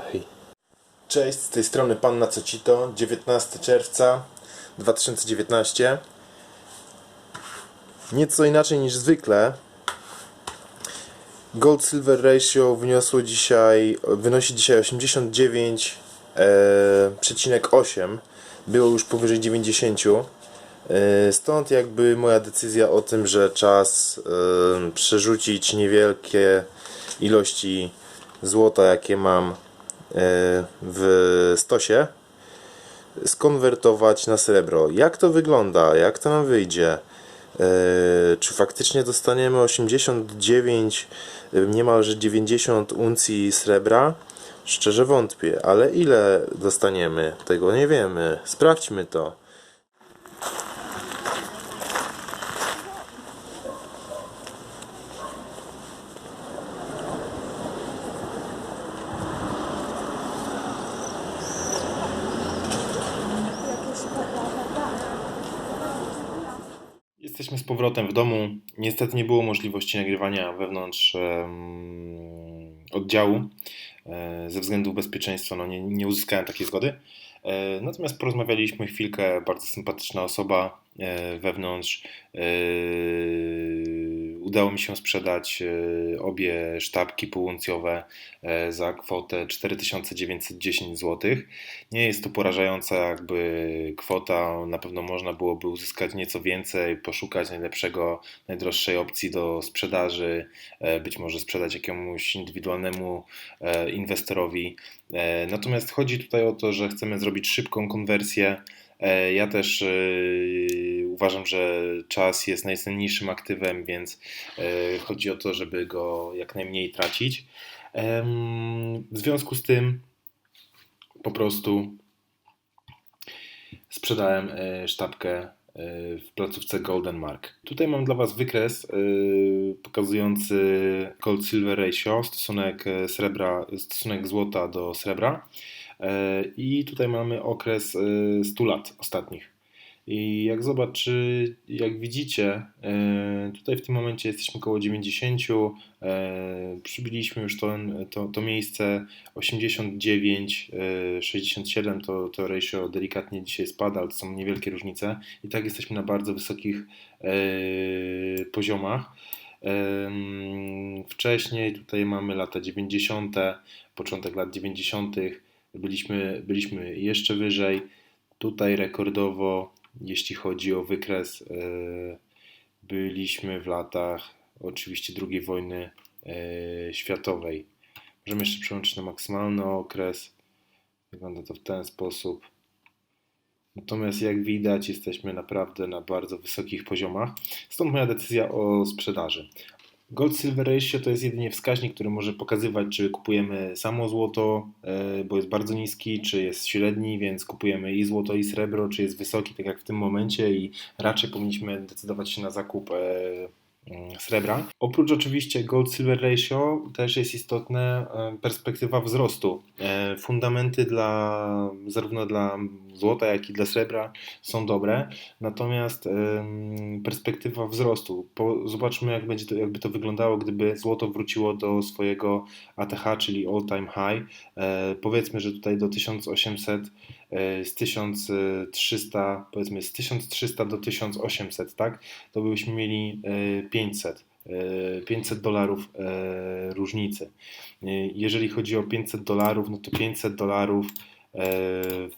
hej. Cześć, z tej strony Pan na co ci to, 19 czerwca 2019. Nieco inaczej niż zwykle. Gold Silver Ratio wyniosło dzisiaj, wynosi dzisiaj 89,8. Było już powyżej 90. E, Stąd jakby moja decyzja o tym, że czas e, przerzucić niewielkie ilości złota, jakie mam e, w stosie, skonwertować na srebro. Jak to wygląda? Jak to nam wyjdzie? Czy faktycznie dostaniemy 89, e, niemalże 90 uncji srebra? Szczerze wątpię, ale ile dostaniemy? Tego nie wiemy. Sprawdźmy to. Jesteśmy z powrotem w domu. Niestety nie było możliwości nagrywania wewnątrz oddziału. E, ze względów bezpieczeństwa no nie, nie uzyskałem takiej zgody. E, natomiast porozmawialiśmy chwilkę. Bardzo sympatyczna osoba e, wewnątrz. Udało mi się sprzedać e, obie sztabki półuncjowe e, za kwotę 4910 zł. Nie jest to porażająca jakby kwota, na pewno można byłoby uzyskać nieco więcej, poszukać najlepszego, najdroższej opcji do sprzedaży, e, być może sprzedać jakiemuś indywidualnemu inwestorowi. Natomiast chodzi tutaj o to, że chcemy zrobić szybką konwersję. E, Ja też e, uważam, że czas jest najcenniejszym aktywem, więc e, chodzi o to, żeby go jak najmniej tracić. W związku z tym po prostu sprzedałem sztabkę w placówce Golden Mark. Tutaj mam dla Was wykres pokazujący gold-silver ratio, stosunek srebra, stosunek złota do srebra. E, I tutaj mamy okres e, 100 lat ostatnich. I jak zobaczy, jak widzicie, e, tutaj w tym momencie jesteśmy około 90, e, przybiliśmy już to, to, to miejsce 89, e, 67 to, to ratio delikatnie dzisiaj spada, ale to są niewielkie różnice i tak jesteśmy na bardzo wysokich e, poziomach. Wcześniej tutaj mamy lata 90., początek lat 90., byliśmy, byliśmy jeszcze wyżej. Tutaj rekordowo, jeśli chodzi o wykres, e, byliśmy w latach oczywiście II wojny e, światowej. Możemy jeszcze przełączyć na maksymalny okres. Wygląda to w ten sposób. Natomiast jak widać, jesteśmy naprawdę na bardzo wysokich poziomach. Stąd moja decyzja o sprzedaży. Gold Silver Ratio to jest jedynie wskaźnik, który może pokazywać, czy kupujemy samo złoto, e, bo jest bardzo niski, czy jest średni, więc kupujemy i złoto, i srebro, czy jest wysoki, tak jak w tym momencie, i raczej powinniśmy decydować się na zakup e, srebra. Oprócz oczywiście Gold Silver Ratio też jest istotna perspektywa wzrostu. E, Fundamenty dla zarówno dla złota, jak i dla srebra są dobre. Natomiast perspektywa wzrostu, zobaczmy jak będzie to, jakby to wyglądało, gdyby złoto wróciło do swojego ATH, czyli all time high. E, powiedzmy, że tutaj do 1800, e, z 1300, powiedzmy z 1300 do 1800, tak? To byśmy mieli e, 500. e, 500 dolarów e, różnicy. E, Jeżeli chodzi o 500 dolarów, no to 500 dolarów e,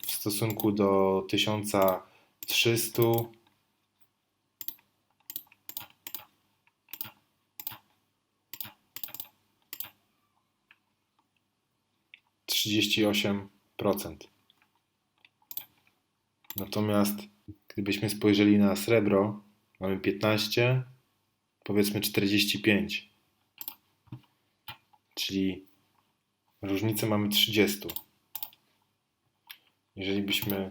w stosunku do 1300 38%. Natomiast gdybyśmy spojrzeli na srebro, mamy 15, powiedzmy 45. Czyli różnicę mamy 30. Jeżeli byśmy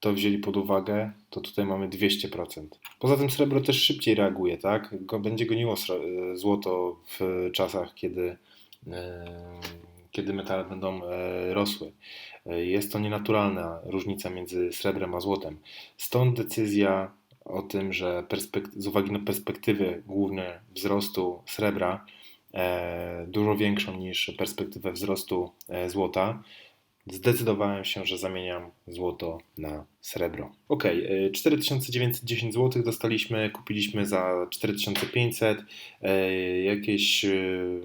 to wzięli pod uwagę, to tutaj mamy 200%. Poza tym srebro też szybciej reaguje, tak? Będzie goniło złoto w czasach, kiedy, e, kiedy metale będą e, rosły. E, Jest to nienaturalna różnica między srebrem a złotem. Stąd decyzja o tym, że z uwagi na perspektywy główne wzrostu srebra, e, dużo większą niż perspektywę wzrostu złota, zdecydowałem się, że zamieniam złoto na srebro. Ok, 4910 zł dostaliśmy, kupiliśmy za 4500, e, jakieś e,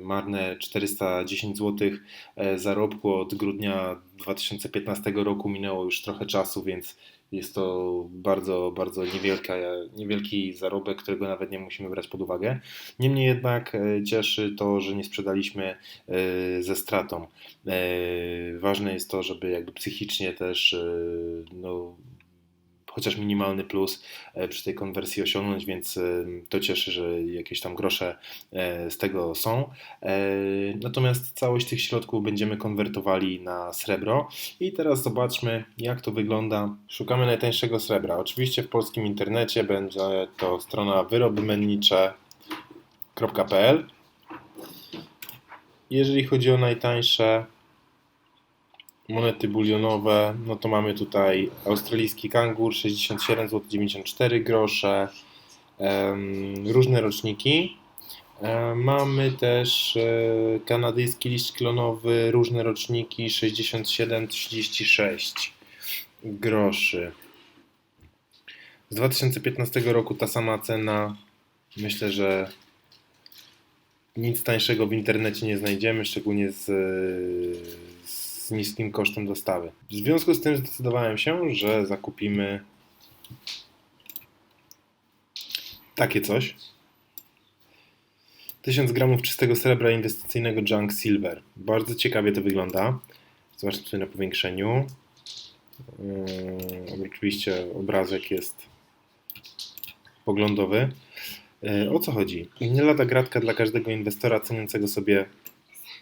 marne 410 zł e, zarobku od grudnia 2015 roku minęło już trochę czasu, więc jest to bardzo, bardzo niewielka, niewielki zarobek, którego nawet nie musimy brać pod uwagę. Niemniej jednak e, cieszy to, że nie sprzedaliśmy e, ze stratą. E, ważne jest to, żeby jakby psychicznie też no, chociaż minimalny plus e, przy tej konwersji osiągnąć, więc e, to cieszy, że jakieś tam grosze e, z tego są. Natomiast całość tych środków będziemy konwertowali na srebro i teraz zobaczmy, jak to wygląda. Szukamy najtańszego srebra. Oczywiście w polskim internecie będzie to strona wyrobymennicze.pl. Jeżeli chodzi o najtańsze, monety bulionowe, no to mamy tutaj australijski kangur 67 zł 94 grosze, różne roczniki. Um, mamy też um, kanadyjski liść klonowy, różne roczniki 67,36 groszy. Z 2015 roku ta sama cena. Myślę, że nic tańszego w internecie nie znajdziemy, szczególnie z z niskim kosztem dostawy. W związku z tym zdecydowałem się, że zakupimy takie coś. 1000 gramów czystego srebra inwestycyjnego Junk Silver. Bardzo ciekawie to wygląda. Zobaczmy tutaj na powiększeniu. Yy, oczywiście obrazek jest poglądowy. Yy, o co chodzi? Nie lada gratka dla każdego inwestora ceniącego sobie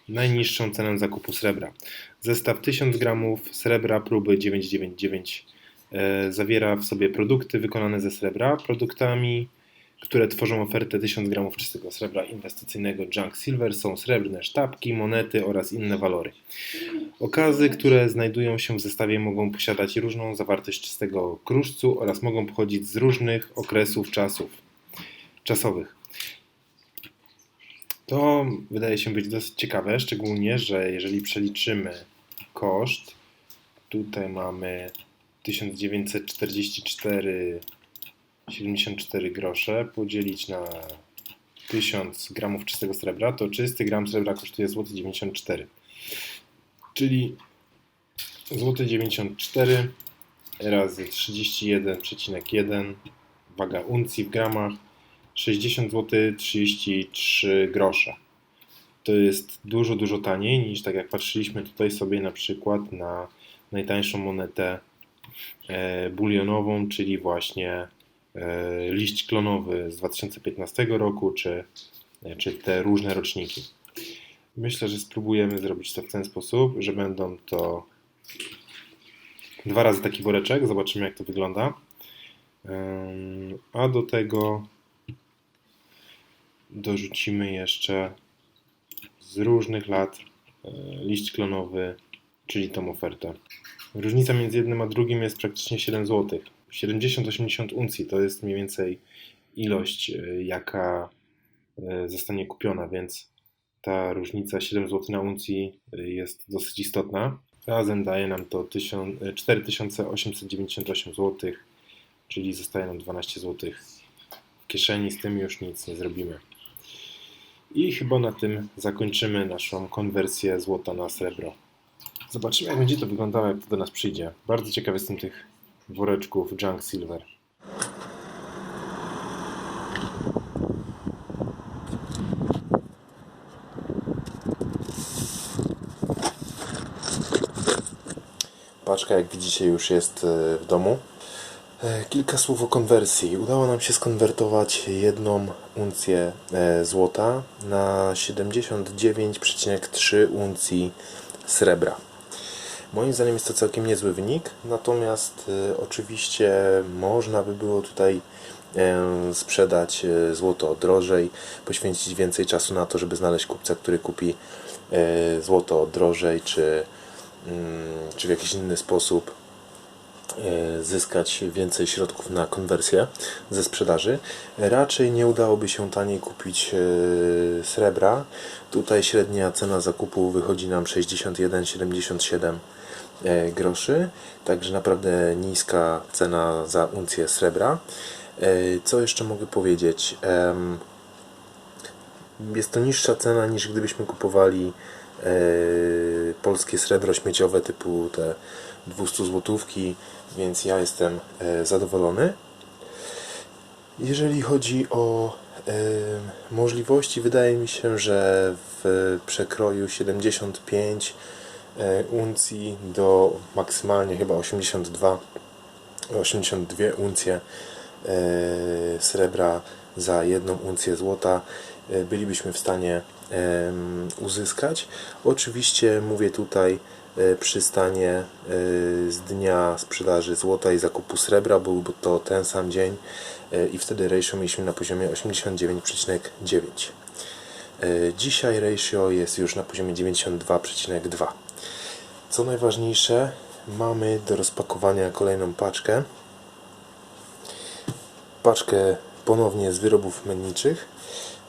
najniższą cenę zakupu srebra. Zestaw 1000 gramów srebra próby 999 e, zawiera w sobie produkty wykonane ze srebra, produktami, które tworzą ofertę 1000 gramów czystego srebra inwestycyjnego Junk Silver są srebrne sztabki, monety oraz inne walory. Okazy, które znajdują się w zestawie mogą posiadać różną zawartość czystego kruszcu oraz mogą pochodzić z różnych okresów czasów czasowych. To wydaje się być dosyć ciekawe, szczególnie, że jeżeli przeliczymy koszt, tutaj mamy 1944,74 grosze, podzielić na 1000 gramów czystego srebra, to czysty gram srebra kosztuje złoty 94. Czyli złoty 94 razy 31,1 waga uncji w gramach 60 zł 33 grosze. To jest dużo, dużo taniej niż tak jak patrzyliśmy tutaj sobie na przykład na najtańszą monetę e, bulionową, czyli właśnie e, liść klonowy z 2015 roku, czy, e, czy te różne roczniki. Myślę, że spróbujemy zrobić to w ten sposób, że będą to dwa razy taki woreczek. Zobaczymy, jak to wygląda. A do tego dorzucimy jeszcze z różnych lat e, liść klonowy, czyli tą ofertę. Różnica między jednym a drugim jest praktycznie 7 zł. 70-80 uncji to jest mniej więcej ilość, e, jaka e, zostanie kupiona, więc ta różnica 7 zł na uncji jest dosyć istotna. Razem daje nam to 4898 zł, czyli zostaje nam 12 zł w kieszeni. Z tym już nic nie zrobimy. I chyba na tym zakończymy naszą konwersję złota na srebro. Zobaczymy, jak będzie to wyglądało, jak to do nas przyjdzie. Bardzo ciekawy jestem tych woreczków Junk Silver. Paczka, jak widzicie, już jest e, w domu. E, kilka słów o konwersji. Udało nam się skonwertować jedną uncję e, złota na 79,3 uncji srebra. Moim zdaniem jest to całkiem niezły wynik, natomiast e, oczywiście można by było tutaj sprzedać złoto drożej, poświęcić więcej czasu na to, żeby znaleźć kupca, który kupi złoto drożej, czy, mm, czy w jakiś inny sposób zyskać więcej środków na konwersję ze sprzedaży. Raczej nie udałoby się taniej kupić e, srebra. Tutaj średnia cena zakupu wychodzi nam 61,77 e, groszy, także naprawdę niska cena za uncję srebra. E, Co jeszcze mogę powiedzieć? Jest to niższa cena niż gdybyśmy kupowali e, polskie srebro śmieciowe typu te 200 złotówki, więc ja jestem e, zadowolony. Jeżeli chodzi o e, możliwości, wydaje mi się, że w przekroju 75 e, uncji do maksymalnie chyba 82 82 uncje srebra za jedną uncję złota bylibyśmy w stanie uzyskać. Oczywiście mówię tutaj e, przy stanie e, z dnia sprzedaży złota i zakupu srebra, byłby to ten sam dzień e, i wtedy ratio mieliśmy na poziomie 89,9. E, Dzisiaj ratio jest już na poziomie 92,2. Co najważniejsze, mamy do rozpakowania kolejną paczkę. Paczkę ponownie z wyrobów menniczych.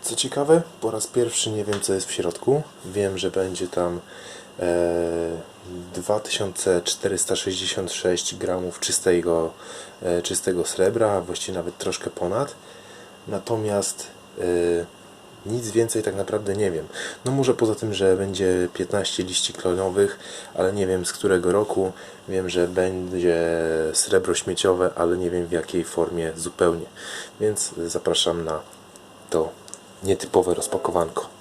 Co ciekawe, po raz pierwszy nie wiem co jest w środku. Wiem, że będzie tam e, 2466 gramów czystego, e, czystego srebra, właściwie nawet troszkę ponad. Natomiast e, nic więcej tak naprawdę nie wiem. No może poza tym, że będzie 15 liści klonowych, ale nie wiem z którego roku. Wiem, że będzie srebro śmieciowe, ale nie wiem w jakiej formie zupełnie. Więc zapraszam na to nietypowe rozpakowanko.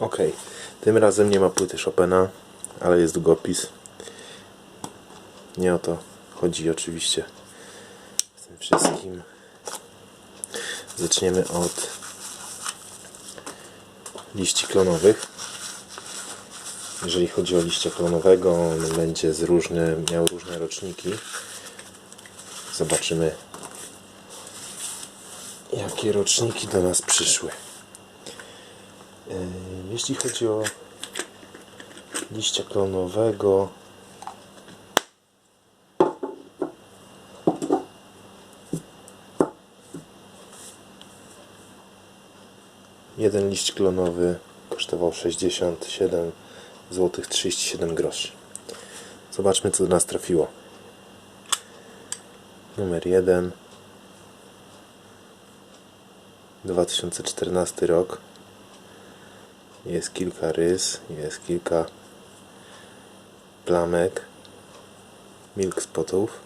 Ok, tym razem nie ma płyty Chopina, ale jest długopis. Nie o to chodzi oczywiście w tym wszystkim. Zaczniemy od liści klonowych. Jeżeli chodzi o liścia klonowego, on będzie z różny, miał różne roczniki. Zobaczymy, jakie roczniki do nas przyszły. Jeśli chodzi o liścia klonowego, jeden liść klonowy kosztował 67 zł 37 groszy. Zobaczmy co do nas trafiło. Numer 1 2014 rok jest kilka rys, jest kilka plamek, milk spotów.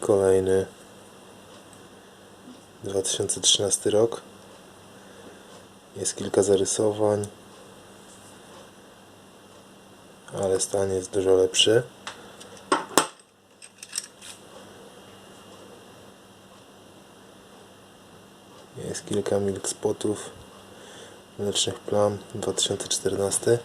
Kolejny 2013 rok. Jest kilka zarysowań, ale stan jest dużo lepszy. Kilka milk spotów mlecznych plam 2014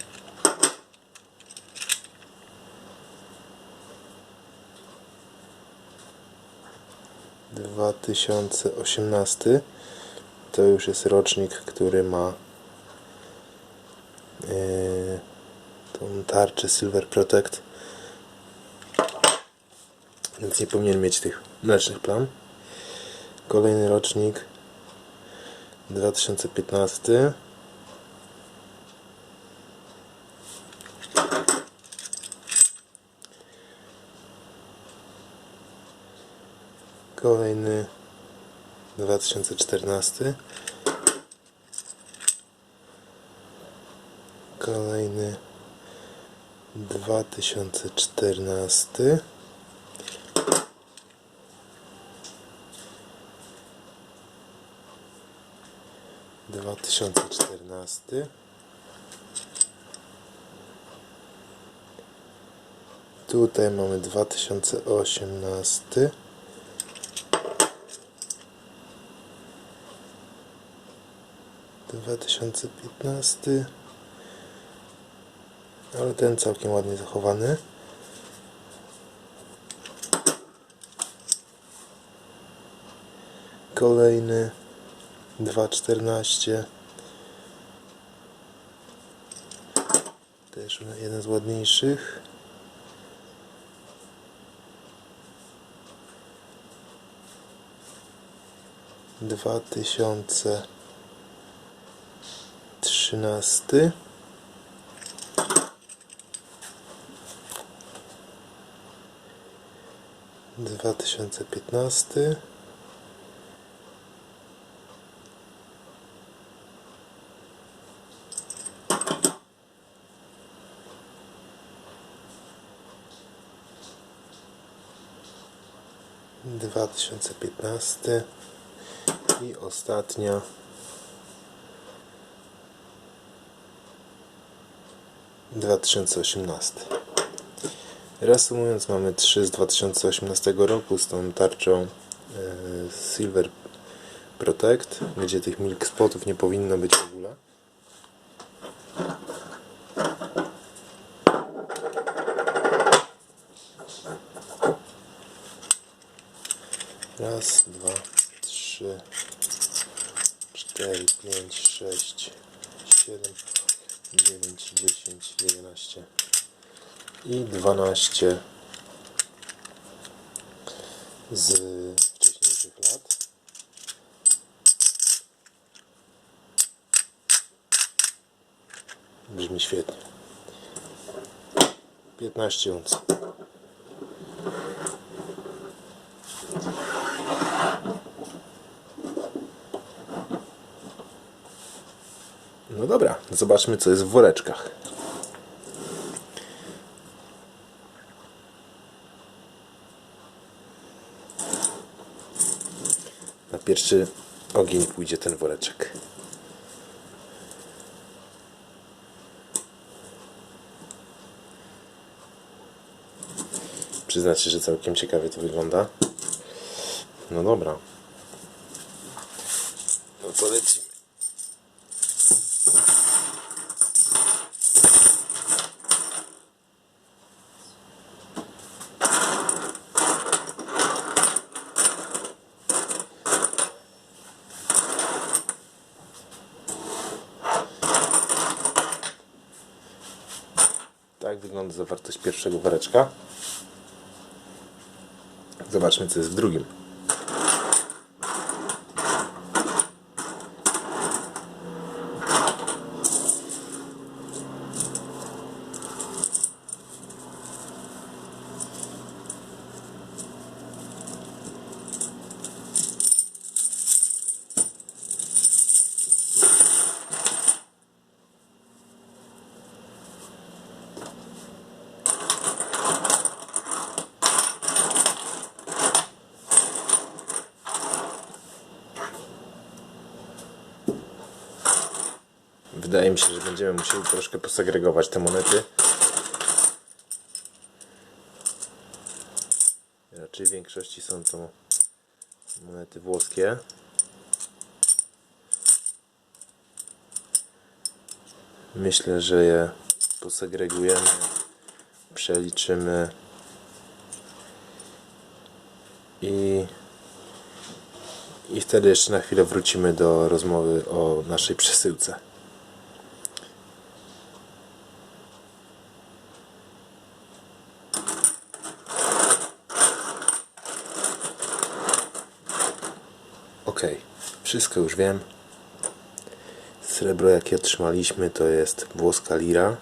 2018 to już jest rocznik, który ma yy, tą tarczę Silver Protect. Więc nie powinien mieć tych mlecznych plam. Kolejny rocznik 2015 kolejny 2014 kolejny 2014 2014 Tutaj mamy 2018 2015 ale ten całkiem ładnie zachowany. Kolejny 2.14 też jeden z ładniejszych. Dwa tysiące trzynasty. Dwa tysiące piętnasty dwa tysiące piętnasty i ostatnia. dwa tysiące osiemnasty Reasumując, mamy 3 z 2018 roku z tą tarczą e, Silver Protect, gdzie tych milk spotów nie powinno być w ogóle. Raz, dwa, trzy, cztery, pięć, sześć, siedem, dziewięć, dziesięć, jedenaście i 12 z wcześniejszych lat. Brzmi świetnie. 15 uncji. Dobra, zobaczmy co jest w woreczkach. Na pierwszy ogień pójdzie ten woreczek. Przyznacie, że całkiem ciekawie to wygląda. No dobra. No to lecimy. Zobaczmy, co jest w drugim. Wydaje mi się, że będziemy musieli troszkę posegregować te monety. Raczej w większości są to monety włoskie. Myślę, że je posegregujemy, przeliczymy i, i wtedy jeszcze na chwilę wrócimy do rozmowy o naszej przesyłce. Wszystko już wiem. Srebro jakie otrzymaliśmy to jest włoska lira.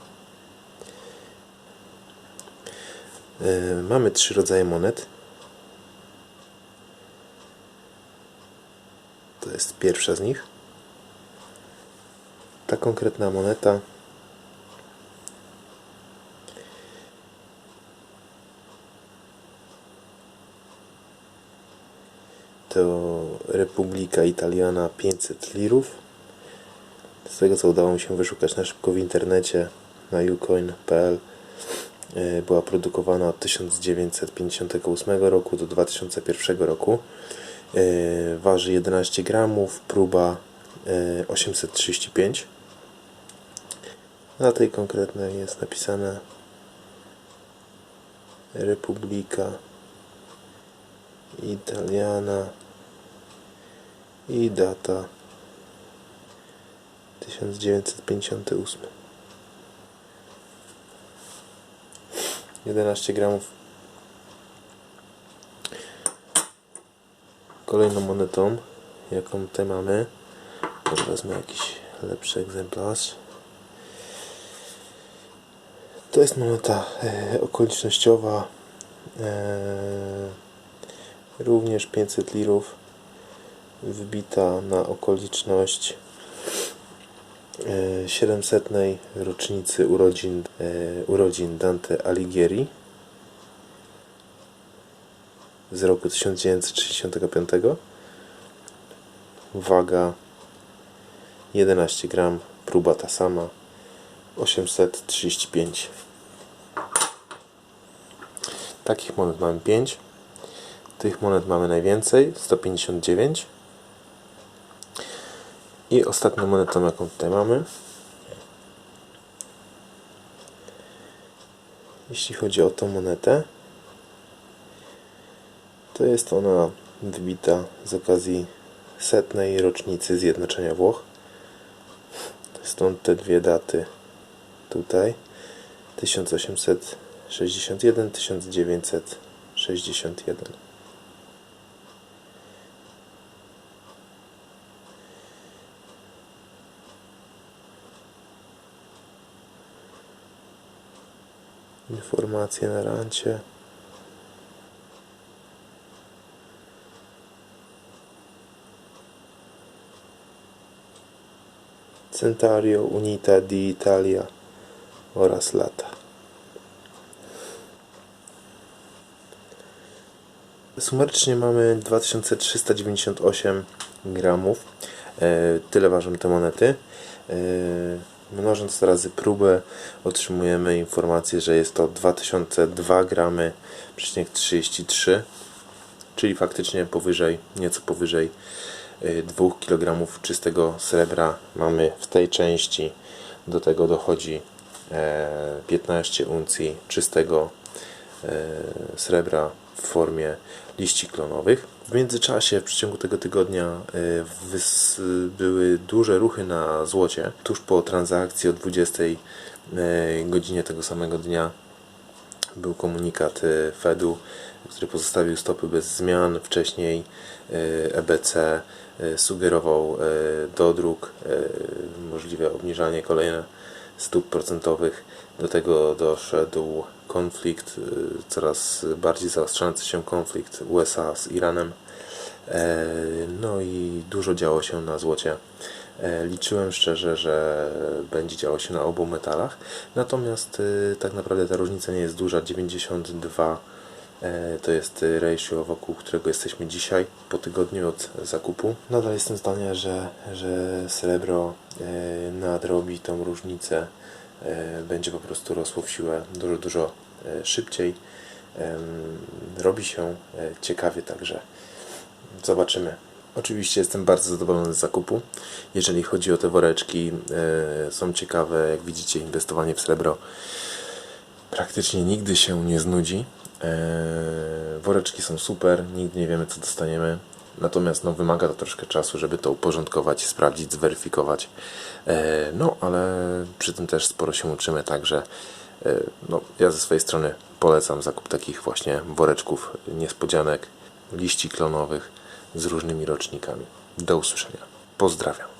Yy, mamy trzy rodzaje monet. To jest pierwsza z nich. Ta konkretna moneta to Republika Italiana 500 lirów. Z tego co udało mi się wyszukać na szybko w internecie na ucoin.pl yy, była produkowana od 1958 roku do 2001 roku. Yy, Waży 11 gramów, próba yy, 835. Na tej konkretnej jest napisane Republika Italiana i data 1958 11 gramów. Kolejną monetą jaką tutaj mamy może wezmę jakiś lepszy egzemplarz. To jest moneta e, okolicznościowa e, również 500 lirów wbita na okoliczność e, 700 rocznicy urodzin, e, urodzin Dante Alighieri z roku 1965 waga 11 gram próba ta sama 835 takich monet mamy 5 tych monet mamy najwięcej 159 i ostatnią monetą jaką tutaj mamy. Jeśli chodzi o tą monetę to jest ona wybita z okazji setnej rocznicy zjednoczenia Włoch. Stąd te dwie daty tutaj. 1861 informacje na rancie Centario Unita di Italia oraz lata. Sumarycznie mamy 2398 gramów. E, Tyle ważą te monety. E, Mnożąc razy próbę otrzymujemy informację, że jest to 2002 gramy, przecinek 33, czyli faktycznie powyżej, nieco powyżej 2 kg czystego srebra mamy w tej części. Do tego dochodzi 15 uncji czystego srebra w formie liści klonowych. W międzyczasie, w przeciągu tego tygodnia, były duże ruchy na złocie. Tuż po transakcji o 20 godzinie tego samego dnia był komunikat Fedu, który pozostawił stopy bez zmian. Wcześniej EBC sugerował dodruk, możliwe obniżanie kolejne stóp procentowych. Do tego doszedł konflikt, coraz bardziej zaostrzający się konflikt USA z Iranem. No i dużo działo się na złocie. Liczyłem szczerze, że będzie działo się na obu metalach. Natomiast tak naprawdę ta różnica nie jest duża. 92 to jest ratio, wokół którego jesteśmy dzisiaj, po tygodniu od zakupu. Nadal jestem zdania, że, że srebro nadrobi tą różnicę, będzie po prostu rosło w siłę dużo, dużo szybciej. Robi się ciekawie, także zobaczymy. Oczywiście jestem bardzo zadowolony z zakupu. Jeżeli chodzi o te woreczki, e, są ciekawe. Jak widzicie, inwestowanie w srebro praktycznie nigdy się nie znudzi. E, woreczki są super, nigdy nie wiemy co dostaniemy. Natomiast no, wymaga to troszkę czasu, żeby to uporządkować, sprawdzić, zweryfikować. E, no, ale przy tym też sporo się uczymy, także e, no, ja ze swojej strony polecam zakup takich właśnie woreczków niespodzianek, liści klonowych z różnymi rocznikami. Do usłyszenia. Pozdrawiam.